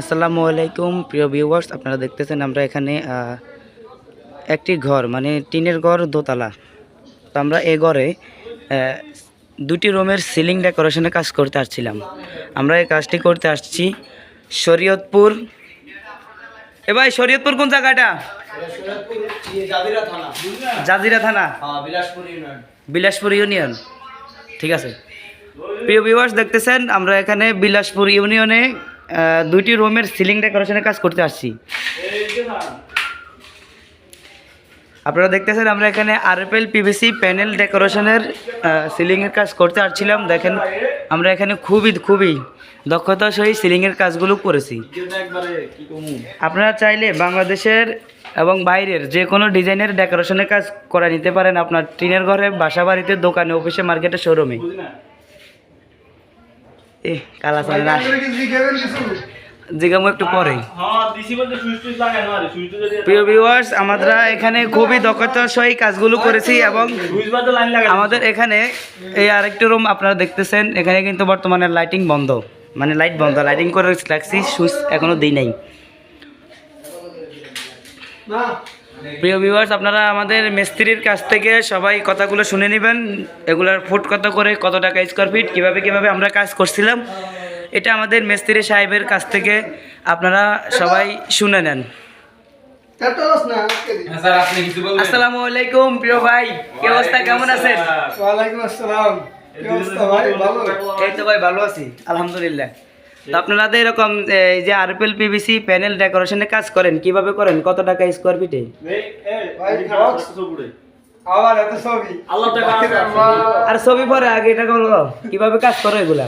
আসসালামু আলাইকুম, প্রিয় ভিউয়ার্স আপনারা দেখতেছেন আমরা এখানে একটি ঘর মানে টিনের ঘর দোতলা। তো আমরা এ ঘরে দুটি রুমের সিলিং ডেকোরেশনের কাজ করতে আসছিলাম। আমরা এই কাজটি করতে আসছি শরীয়তপুর। এ ভাই, শরীয়তপুর কোন জায়গাটা? জাজিরা থানা। বিলাসপুর ইউনিয়ন। ঠিক আছে। প্রিয় ভিউয়ার্স দেখতেছেন, আমরা এখানে বিলাসপুর ইউনিয়নে দুইটি রুমের সিলিং ডেকোরেশনের কাজ করতে আসছি। আপনারা দেখতেছেন, আমরা এখানে আরএফএল পিভিসি প্যানেল ডেকোরেশনের সিলিংয়ের কাজ করতে আসছিলাম। দেখেন, আমরা এখানে খুবই খুবই দক্ষতা সহিত সিলিংয়ের কাজগুলো করেছি। আপনারা চাইলে বাংলাদেশের এবং বাইরের যে কোনো ডিজাইনের ডেকোরেশনের কাজ করে নিতে পারেন আপনার টিনের ঘরে বাসা বাড়িতে দোকানে, অফিসে, মার্কেটে শোরুমে এ কালা চলে না জিগামো একটু পরে। প্রিয় ভিউয়ার্স আমরা এখানে খুবই দক্ষতার সহিত কাজগুলো করেছি এবং আমাদের এখানে এই আরেকটি রুম আপনারা দেখতেছেন। এখানে কিন্তু বর্তমানে লাইটিং বন্ধ। মানে লাইট বন্ধ। লাইটিং করে রাখছি। সুইচ এখনও দিই নাই। প্রিয় ভিউয়ার্স আপনারা আমাদের মিস্ত্রির কাছ থেকে সবাই কথাগুলো শুনে নেবেন। এগুলার ফুট কত করে কত টাকা স্কোয়ার ফিট কীভাবে কীভাবে আমরা কাজ করছিলাম এটা আমাদের মিস্ত্রি সাহেবের কাছ থেকে আপনারা সবাই শুনে নেন। আসসালামু আলাইকুম প্রিয় ভাই কি অবস্থা কেমন আছেন? ওয়ালাইকুম আসসালাম। কি অবস্থা ভাই? ভালো? এই তো ভাই ভালো আছি আলহামদুলিল্লাহ। আপনারা তো এরকম এই যে আরপিএল পিভিসি প্যানেল ডেকোরেশনে কাজ করেন কীভাবে করেন? কত টাকা স্কোয়ার ফিটে আর ছবি পরে আগে এটা কীভাবে কাজ করো এগুলা?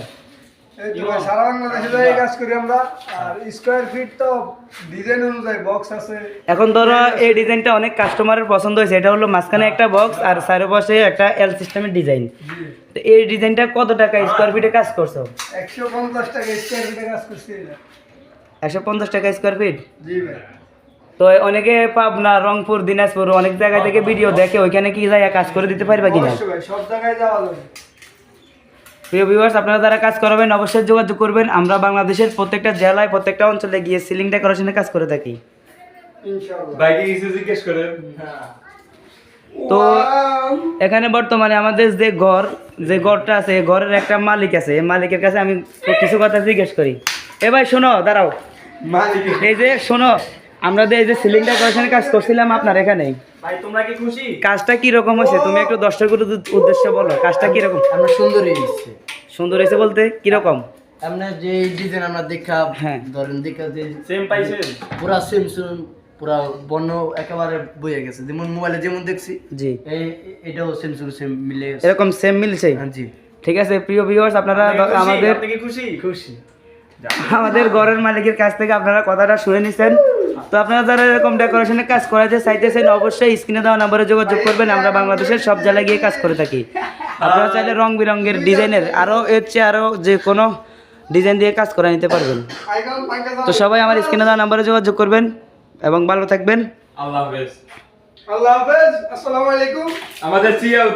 সারা বাংলাদেশে তো এই কাজ করি আমরা। আর স্কোয়ার ফিট তো ডিজাইন অনুযায়ী বক্স আছে। এখন ধরো এই ডিজাইনটা অনেক কাস্টমারের পছন্দ হয়েছে। এটা হলো মাঝখানে একটা বক্স আর চারপাশে একটা এল সিস্টেমের ডিজাইন তো এই ডিজাইনটা কত টাকা স্কোয়ার ফিটে কাজ করছ? একশো পঞ্চাশ টাকা স্কোয়ার ফিটে কাজ করছি একশো পঞ্চাশ টাকা স্কোয়ার ফিট জি ভাই। তো অনেকে পাবনা রংপুর দিনাজপুর অনেক জায়গা থেকে ভিডিও দেখে ওইখানে কি যায় কাজ করে দিতে পারবে কিনা? সব জায়গায় যাওয়া যাবে। প্রিয় ভিউয়ার্স আপনারা যারা কাজ করবেন অবশ্যই যোগাযোগ করবেন। আমরা বাংলাদেশের প্রত্যেকটা জেলায় প্রত্যেকটা অঞ্চলে গিয়ে সিলিং ডেকোরেশনের কাজ করে থাকি। হ্যাঁ। তো এখানে বর্তমানে আমাদের যে ঘর যে ঘরটা আছে ঘরের একটা মালিক আছে। মালিকের কাছে আমি কিছু কথা জিজ্ঞেস করি। এ ভাই শোনো দাঁড়াও। এই যে শোনো আমরা যে এই যে সিলিং ডেকোরেশনের কাজ করছিলাম আপনার এখানে ভাই তোমরা কি খুশি? কাজটা কি রকম হয়েছে? তুমি একটু দর্শকের উদ্দ- উদ্দেশ্যে বলো কাজটা কি রকম? আমরা সুন্দরই দিচ্ছে সুন্দর হয়েছে বলতে কি রকম? আমরা যে ডিজাইন আমরা দেখা হ্যাঁ। ধরেন দেখা যে সেম পাইছেন পুরা সেম সেম পুরা বর্ণ একেবারে বইয়ে গেছে। যেমন মোবাইলে যেমন দেখছি জি। এই এটাও সেম সেম সেম মিলে গেছে। এরকম সেম মিলছে? হ্যাঁ, জি। ঠিক আছে প্রিয় ভিউয়ার্স আপনারা আমাদের খুশি? খুশি। আমাদের ঘরের মালিকের কাছ থেকে আপনারা কথাটা শুনে নিছেন। তো আপনারা যারা এরকম ডেকোরেশনের কাজ করাতে চাইতেছেন অবশ্যই স্ক্রিনে দেওয়া নাম্বারে যোগাযোগ করবেন। আমরা বাংলাদেশের সব জেলায় গিয়ে কাজ করে থাকি। আপনারা চাইলে রং বেরঙের ডিজাইনের আরও এর চেয়ে আরও যে কোনো ডিজাইন দিয়ে কাজ করে নিতে পারবেন। তো সবাই আমার স্ক্রিনে দেওয়া নাম্বারে যোগাযোগ করবেন এবং ভালো থাকবেন। আল্লাহ হাফেজ। আল্লাহ হাফেজ আসসালামু আলাইকুম। আমাদের সিএল